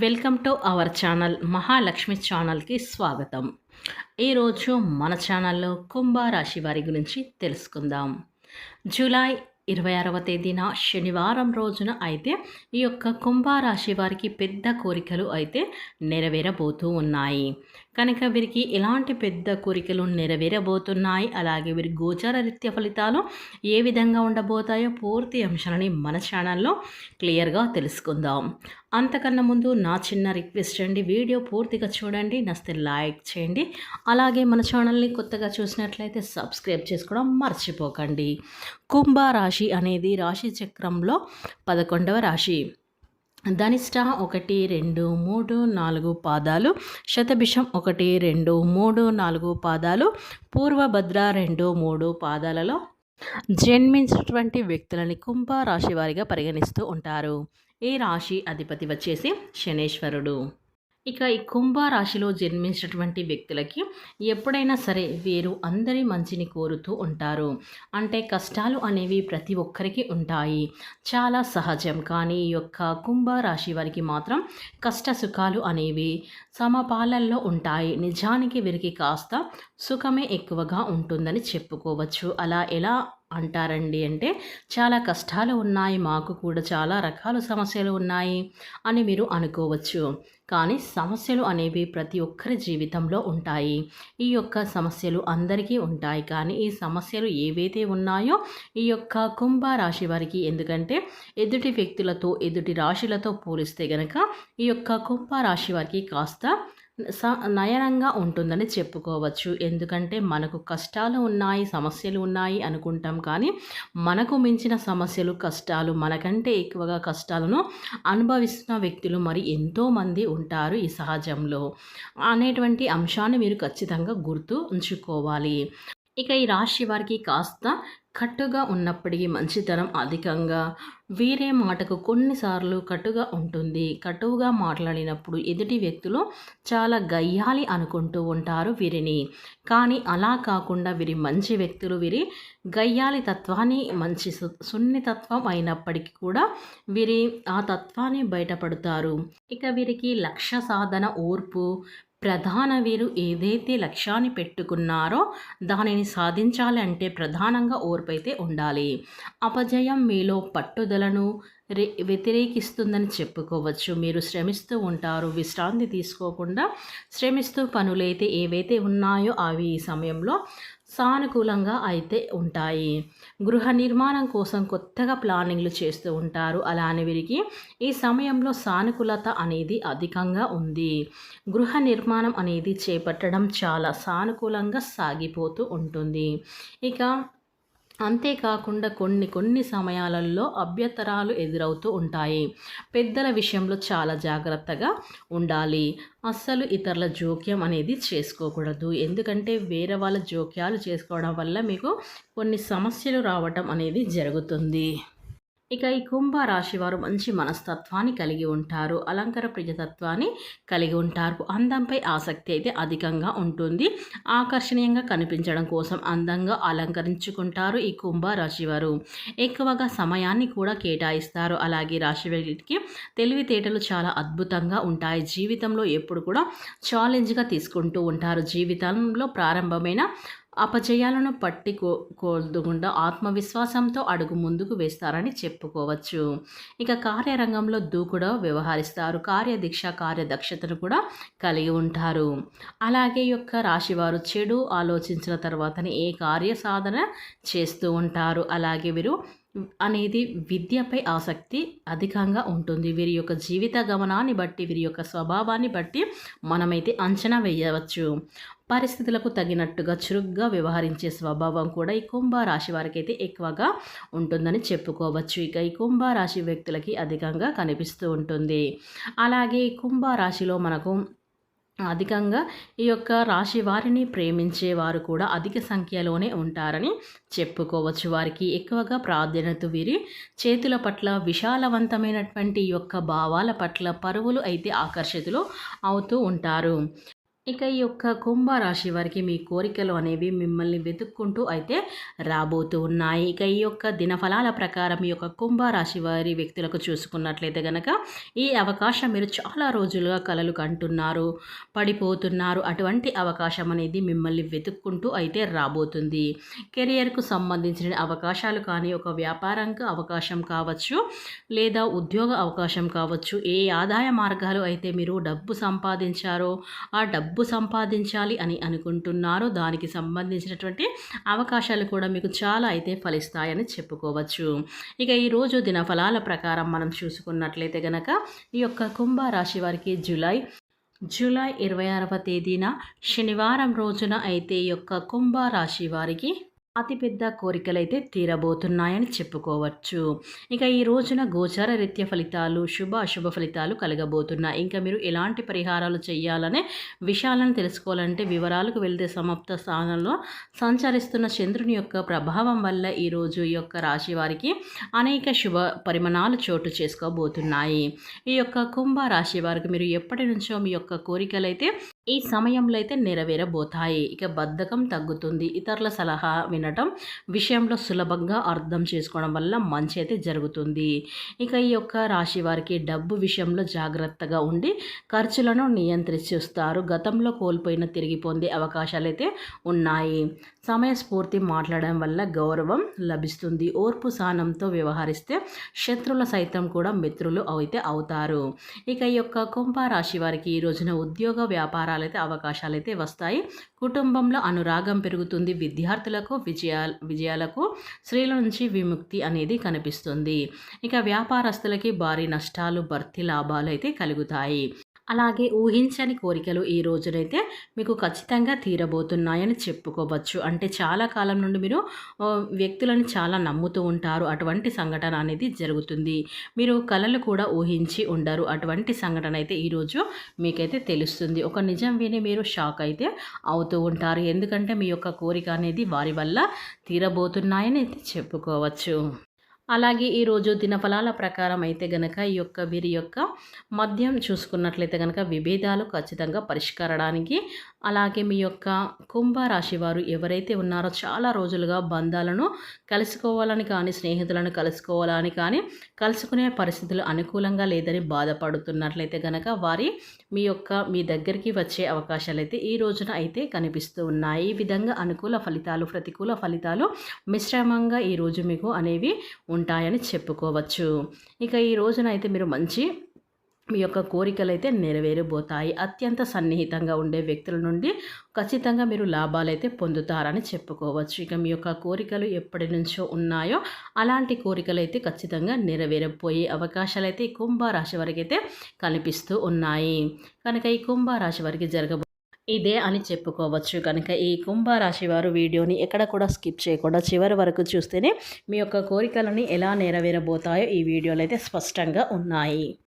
Welcome to our channel Mahalakshmi ఛానల్కి స్వాగతం. ఈరోజు మన ఛానల్లో కుంభరాశి వారి గురించి తెలుసుకుందాం. జూలై ఇరవై ఆరవ తేదీన శనివారం రోజున అయితే ఈ యొక్క కుంభరాశి వారికి పెద్ద కోరికలు అయితే నెరవేరబోతూ ఉన్నాయి. కనుక వీరికి ఎలాంటి పెద్ద కోరికలు నెరవేరబోతున్నాయి అలాగే వీరి గోచార రీత్య ఫలితాలు ఏ విధంగా ఉండబోతాయో పూర్తి అంశాలని మన ఛానల్లో క్లియర్గా తెలుసుకుందాం. అంతకన్నా ముందు నా చిన్న రిక్వెస్ట్ అండి. వీడియో పూర్తిగా చూడండి నస్తే లైక్ చేయండి. అలాగే మన ఛానల్ని కొత్తగా చూసినట్లయితే సబ్స్క్రైబ్ చేసుకోవడం మర్చిపోకండి. కుంభ రాశి అనేది రాశి చక్రంలో పదకొండవ రాశి. ధనిష్ట ఒకటి రెండు మూడు నాలుగు పాదాలు. శతభిషం ఒకటి రెండు మూడు నాలుగు పాదాలు. పూర్వభద్ర రెండు మూడు పాదాలలో జన్మించినటువంటి వ్యక్తులని కుంభ రాశి వారిగా పరిగణిస్తూ ఉంటారు. ఈ రాశి అధిపతి వచ్చేసి శనేశ్వరుడు. ఇక ఈ కుంభరాశిలో జన్మించినటువంటి వ్యక్తులకి ఎప్పుడైనా సరే వీరు అందరి మంచిని కోరుతూ ఉంటారు. అంటే కష్టాలు అనేవి ప్రతి ఒక్కరికి ఉంటాయి. చాలా సహజం. కానీ ఈ యొక్క కుంభరాశి వారికి మాత్రం కష్ట సుఖాలు అనేవి సమపాలల్లో ఉంటాయి. నిజానికి వీరికి కాస్త సుఖమే ఎక్కువగా ఉంటుందని చెప్పుకోవచ్చు. అలా ఎలా అంటారండి అంటే చాలా కష్టాలు ఉన్నాయి మాకు కూడా చాలా రకాల సమస్యలు ఉన్నాయి అని మీరు అనుకోవచ్చు. కానీ సమస్యలు అనేవి ప్రతి ఒక్కరి జీవితంలో ఉంటాయి. ఈ యొక్క సమస్యలు అందరికీ ఉంటాయి. కానీ ఈ సమస్యలు ఏవైతే ఉన్నాయో ఈ యొక్క కుంభ రాశి వారికి ఎందుకంటే ఎదుటి వ్యక్తులతో ఎదుటి రాశులతో పోలిస్తే గనక ఈ యొక్క కుంభ రాశి వారికి కాస్త నయనంగా ఉంటుందని చెప్పుకోవచ్చు. ఎందుకంటే మనకు కష్టాలు ఉన్నాయి సమస్యలు ఉన్నాయి అనుకుంటాం కానీ మనకు మించిన సమస్యలు కష్టాలు మనకంటే ఎక్కువగా కష్టాలను అనుభవిస్తున్న వ్యక్తులు మరి ఎంతోమంది ఉంటారు ఈ సహజంలో అనేటువంటి అంశాన్ని మీరు ఖచ్చితంగా గుర్తు ఉంచుకోవాలి ఇక ఈ రాశి వారికి కాస్త కట్టుగా ఉన్నప్పటికీ మంచితనం అధికంగా. వేరే మాటకు కొన్నిసార్లు కటుగా ఉంటుంది. కటువుగా మాట్లాడినప్పుడు ఎదుటి వ్యక్తులు చాలా గయ్యాలి అనుకుంటూ ఉంటారు వీరిని. కానీ అలా కాకుండా వీరి మంచి వ్యక్తులు వీరి గయ్యాలి తత్వాన్ని మంచి సున్నితత్వం అయినప్పటికీ కూడా వీరి ఆ తత్వాన్ని బయటపడతారు. ఇక వీరికి లక్ష్య సాధన ఓర్పు ప్రధాన వీరు ఏదైతే లక్ష్యాన్ని పెట్టుకున్నారో దానిని సాధించాలి అంటే ప్రధానంగా ఓర్పైతే ఉండాలి. అపజయం మీలో పట్టుదలను రే వ్యతిరేకిస్తుందని చెప్పుకోవచ్చు. మీరు శ్రమిస్తూ ఉంటారు విశ్రాంతి తీసుకోకుండా శ్రమిస్తూ పనులైతే ఏవైతే ఉన్నాయో అవి ఈ సమయంలో సానుకూలంగా అయితే ఉంటాయి. గృహ నిర్మాణం కోసం కొత్తగా ప్లానింగ్లు చేస్తూ ఉంటారు. అలానే వీరికి ఈ సమయంలో సానుకూలత అనేది అధికంగా ఉంది. గృహ నిర్మాణం అనేది చేపట్టడం చాలా సానుకూలంగా సాగిపోతూ ఉంటుంది. ఇక అంతేకాకుండా కొన్ని కొన్ని సమయాలలో అభ్యంతరాలు ఎదురవుతూ ఉంటాయి. పెద్దల విషయంలో చాలా జాగ్రత్తగా ఉండాలి. అస్సలు ఇతరుల జోక్యం అనేది చేసుకోకూడదు. ఎందుకంటే వేరే వాళ్ళ జోక్యాలు చేసుకోవడం వల్ల మీకు కొన్ని సమస్యలు రావటం అనేది జరుగుతుంది. ఇక ఈ కుంభ రాశి వారు మంచి మనస్తత్వాన్ని కలిగి ఉంటారు అలంకార ప్రియతత్వాన్ని కలిగి ఉంటారు. అందంపై ఆసక్తి అయితే అధికంగా ఉంటుంది. ఆకర్షణీయంగా కనిపించడం కోసం అందంగా అలంకరించుకుంటారు ఈ కుంభరాశి వారు. ఎక్కువగా సమయాన్ని కూడా కేటాయిస్తారు. అలాగే రాశి వారికి తెలివితేటలు చాలా అద్భుతంగా ఉంటాయి. జీవితంలో ఎప్పుడు కూడా ఛాలెంజ్గా తీసుకుంటూ ఉంటారు. జీవితంలో ప్రారంభమైన అపజయాలను పట్టి కోల్దుకుండా ఆత్మవిశ్వాసంతో అడుగు ముందుకు వేస్తారని చెప్పుకోవచ్చు. ఇక కార్యరంగంలో దూకుడు వ్యవహరిస్తారు. కార్యదీక్ష కార్యదక్షతను కూడా కలిగి ఉంటారు. అలాగే యొక్క రాశివారు చెడు ఆలోచించిన తర్వాతనే ఏ కార్య సాధన చేస్తూ ఉంటారు. అలాగే వీరు అనేది విద్యపై ఆసక్తి అధికంగా ఉంటుంది. వీరి యొక్క జీవిత గమనాన్ని బట్టి వీరి యొక్క స్వభావాన్ని బట్టి మనమైతే అంచనా వేయవచ్చు. పరిస్థితులకు తగినట్టుగా చురుగ్గా వ్యవహరించే స్వభావం కూడా ఈ కుంభరాశి వారికి అయితే ఎక్కువగా ఉంటుందని చెప్పుకోవచ్చు. ఇక ఈ కుంభరాశి వ్యక్తులకి అధికంగా కనిపిస్తూ ఉంటుంది. అలాగే కుంభరాశిలో మనకు అధికంగా ఈ యొక్క రాశి వారిని ప్రేమించే వారు కూడా అధిక సంఖ్యలోనే ఉంటారని చెప్పుకోవచ్చు. వారికి ఎక్కువగా ప్రాధాన్యత వీరి చేతుల పట్ల విశాలవంతమైనటువంటి యొక్క భావాల పట్ల పరువులు అయితే ఆకర్షితులు అవుతూ ఉంటారు. ఇక ఈ యొక్క కుంభరాశి వారికి మీ కోరికలు అనేవి మిమ్మల్ని వెతుక్కుంటూ అయితే రాబోతూ ఉన్నాయి. ఇక ఈ యొక్క దినఫలాల ప్రకారం ఈ యొక్క కుంభరాశి వారి వ్యక్తులకు చూసుకున్నట్లయితే గనక ఈ అవకాశం మీరు చాలా రోజులుగా కలలు కంటున్నారు పడిపోతున్నారు. అటువంటి అవకాశం అనేది మిమ్మల్ని వెతుక్కుంటూ అయితే రాబోతుంది. కెరియర్కు సంబంధించిన అవకాశాలు కానీ ఒక వ్యాపారంకు అవకాశం కావచ్చు లేదా ఉద్యోగ అవకాశం కావచ్చు ఏ ఆదాయ మార్గాలు అయితే మీరు డబ్బు సంపాదించారో ఆ డబ్బు డబ్బు సంపాదించాలి అని అనుకుంటున్నారో దానికి సంబంధించినటువంటి అవకాశాలు కూడా మీకు చాలా అయితే ఫలిస్తాయని చెప్పుకోవచ్చు. ఇక ఈరోజు దిన ఫలాల ప్రకారం మనం చూసుకున్నట్లయితే గనక ఈ యొక్క కుంభరాశి వారికి జూలై జూలై ఇరవై ఆరవ తేదీన శనివారం రోజున అయితే ఈ యొక్క కుంభరాశి వారికి అతిపెద్ద కోరికలైతే తీరబోతున్నాయని చెప్పుకోవచ్చు. ఇక ఈ రోజున గోచార రీత్య ఫలితాలు శుభ అశుభ ఫలితాలు కలగబోతున్నాయి. ఇంకా మీరు ఎలాంటి పరిహారాలు చేయాలనే విషయాలను తెలుసుకోవాలంటే వివరాలకు వెళ్తే సమాప్త స్థానంలో సంచరిస్తున్న చంద్రుని యొక్క ప్రభావం వల్ల ఈరోజు ఈ యొక్క రాశి వారికి అనేక శుభ పరిమాణాలు చోటు చేసుకోబోతున్నాయి. ఈ యొక్క కుంభ రాశి వారికి మీరు ఎప్పటి నుంచో మీ యొక్క కోరికలైతే ఈ సమయంలో అయితే నెరవేరబోతాయి. ఇక బద్ధకం తగ్గుతుంది. ఇతరుల సలహా వినటం విషయంలో సులభంగా అర్థం చేసుకోవడం వల్ల మంచి అయితే జరుగుతుంది. ఇక ఈ యొక్క రాశి వారికి డబ్బు విషయంలో జాగ్రత్తగా ఉండి ఖర్చులను నియంత్రిస్తారు. గతంలో కోల్పోయిన తిరిగి పొందే అవకాశాలు అయితే ఉన్నాయి సమయస్ఫూర్తి మాట్లాడడం వల్ల గౌరవం లభిస్తుంది. ఓర్పు సానంతో వ్యవహరిస్తే శత్రువుల సైతం కూడా మిత్రులు అయితే అవుతారు. ఇక ఈ యొక్క కుంభరాశి వారికి ఈ రోజున ఉద్యోగ వ్యాపారాలైతే అవకాశాలు అయితే వస్తాయి. కుటుంబంలో అనురాగం పెరుగుతుంది. విద్యార్థులకు విజయా విజయాలకు స్త్రీల నుంచి విముక్తి అనేది కనిపిస్తుంది. ఇక వ్యాపారస్తులకి భారీ నష్టాలు భర్తీ లాభాలు అయితే కలుగుతాయి. అలాగే ఊహించని కోరికలు ఈ రోజునైతే మీకు ఖచ్చితంగా తీరబోతున్నాయని చెప్పుకోవచ్చు. అంటే చాలా కాలం నుండి మీరు వ్యక్తులను చాలా నమ్ముతూ ఉంటారు. అటువంటి సంఘటన అనేది జరుగుతుంది. మీరు కళలు కూడా ఊహించి ఉండరు. అటువంటి సంఘటన అయితే ఈరోజు మీకైతే తెలుస్తుంది. ఒక నిజం విని మీరు షాక్ అయితే అవుతూ ఉంటారు. ఎందుకంటే మీ యొక్క కోరిక అనేది వారి వల్ల తీరబోతున్నాయని చెప్పుకోవచ్చు. అలాగే ఈరోజు దినఫలాల ప్రకారం అయితే గనక ఈ యొక్క వీరి యొక్క మద్యం చూసుకున్నట్లయితే గనక విభేదాలు ఖచ్చితంగా పరిష్కరడానికి అలాగే మీ యొక్క కుంభరాశి వారు ఎవరైతే ఉన్నారో చాలా రోజులుగా బంధాలను కలుసుకోవాలని కానీ స్నేహితులను కలుసుకోవాలని కానీ కలుసుకునే పరిస్థితులు అనుకూలంగా లేదని బాధపడుతున్నట్లయితే గనక వారి మీ యొక్క మీ దగ్గరికి వచ్చే అవకాశాలు అయితే ఈ రోజున అయితే కనిపిస్తూ ఉన్నాయి. ఈ విధంగా అనుకూల ఫలితాలు ప్రతికూల ఫలితాలు మిశ్రమంగా ఈరోజు మీకు అనేవి ఉంటాయని చెప్పుకోవచ్చు. ఇక ఈ రోజున అయితే మీరు మంచి మీ యొక్క కోరికలు అయితే నెరవేరబోతాయి. అత్యంత సన్నిహితంగా ఉండే వ్యక్తుల నుండి ఖచ్చితంగా మీరు లాభాలైతే పొందుతారని చెప్పుకోవచ్చు. ఇక మీ యొక్క కోరికలు ఎప్పటి నుంచో ఉన్నాయో అలాంటి కోరికలు అయితే ఖచ్చితంగా నెరవేరపోయే అవకాశాలు అయితే ఈ కుంభరాశి వారికి అయితే కనిపిస్తూ ఉన్నాయి. కనుక ఈ కుంభరాశి వారికి జరగబో ఇదే అని చెప్పుకోవచ్చు. కనుక ఈ కుంభరాశి వారు వీడియోని ఎక్కడ కూడా స్కిప్ చేయకుండా చివరి వరకు చూస్తేనే మీ యొక్క కోరికలని ఎలా నెరవేరబోతాయో ఈ వీడియోలో అయితే స్పష్టంగా ఉన్నాయి.